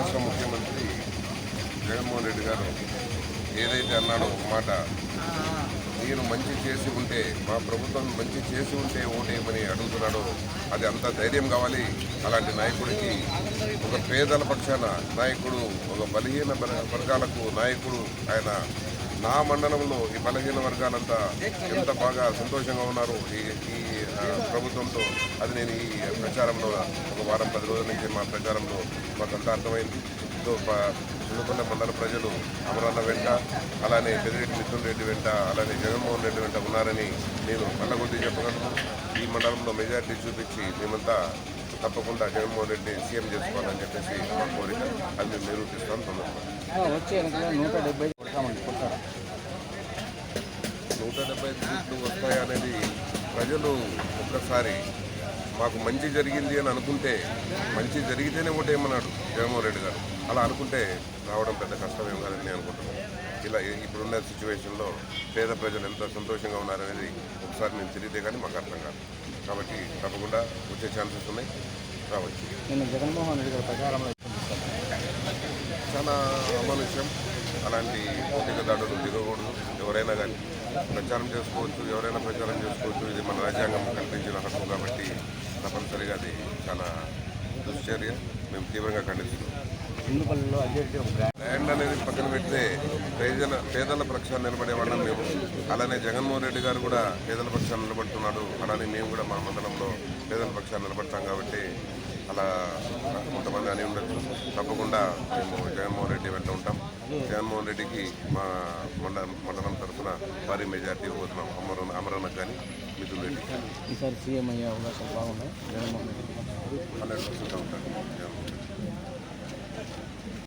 రాష్ట్ర ముఖ్యమంత్రి జగన్మోహన్ రెడ్డి గారు ఏదైతే అన్నాడో ఒక మాట నేను మంచి చేసి ఉంటే మా ప్రభుత్వం మంచి చేసి ఉంటే ఓటేయమని అడుగుతున్నాడో అది అంత ధైర్యం కావాలి. అలాంటి నాయకుడికి ఒక పేదల పక్షాన నాయకుడు ఒక బలహీన వర్గాలకు నాయకుడు ఆయన నా మండలంలో ఈ బలహీన వర్గాలంతా ఎంత బాగా సంతోషంగా ఉన్నారు ఈ ఈ ప్రభుత్వంతో అది నేను ఈ ప్రచారంలో ఒక వారం పది రోజుల నుంచి మా ప్రచారంలో మాకంతా అర్థమైంది. సో చిన్నకొండ మండల ప్రజలు అమరాన్న వెంట అలానే పెద్దిరెడ్డి మిథున్ రెడ్డి వెంట అలానే జగన్మోహన్ రెడ్డి వెంట ఉన్నారని నేను కళ్ళగొద్ది చెప్పగలను. ఈ మండలంలో మెజారిటీ చూపించి మేమంతా తప్పకుండా జగన్మోహన్ రెడ్డి సీఎం చేసుకోవాలని చెప్పేసి మా కోరిక. అది మేము నిరూపిస్తాం తొందరగా వచ్చే డెబ్బై సీట్లు వస్తాయనేది ప్రజలు ఒక్కసారి మాకు మంచి జరిగింది అని అనుకుంటే మంచి జరిగితేనే ఓటేయమన్నాడు జగన్మోహన్ రెడ్డి గారు. అలా అనుకుంటే రావడం పెద్ద కష్టమేం కాదని నేను అనుకుంటున్నాను. ఇలా ఇప్పుడున్న సిచ్యువేషన్లో పేద ప్రజలు ఎంత సంతోషంగా ఉన్నారనేది ఒకసారి మేము తిరిగితే కానీ మాకు అర్థం కాదు. కాబట్టి తప్పకుండా వచ్చే ఛాన్సెస్ ఉన్నాయి రావచ్చు. నిన్న జగన్మోహన్ రెడ్డి గారి ప్రచారంలో చాలా అమానుష్యం. అలాంటి భౌతిక దాడులు దిగకూడదు. ఎవరైనా కానీ ప్రచారం చేసుకోవచ్చు ఎవరైనా ప్రచారం చేసుకోవచ్చు. ఇది మన రాజ్యాంగం కల్పించిన హక్కు కాబట్టి తప్పనిసరిగా అది చాలా దుశ్చర్య. మేము తీవ్రంగా ఖండిస్తున్నాం. ల్యాండ్ అనేది పక్కన పెడితే పేదల పేదల పక్షాన్ని నిలబడే వాళ్ళం మేము. అలానే జగన్మోహన్ రెడ్డి గారు కూడా పేదల పక్షాన్ని నిలబడుతున్నాడు. అలానే మేము కూడా మా మండలంలో పేదల పక్షాన్ని నిలబడతాం కాబట్టి అలా కొంతమంది అని ఉండొచ్చు. తప్పకుండా మేము జగన్మోహన్ రెడ్డి వెంట ఉంటాం. జగన్మోహన్ రెడ్డికి మా మండ మండలం తరఫున భారీ మెజార్టీ పోతున్నాం అమర అమరణ కానీ మిథున్ రెడ్డి. ఈసారి సీఎం అయ్యే అవకాశాలు బాగున్నాయి జగన్మోహన్ హండ్రెడ్ పర్సెంట్ ఉంటాయి జగన్మోహన్ రెడ్డి.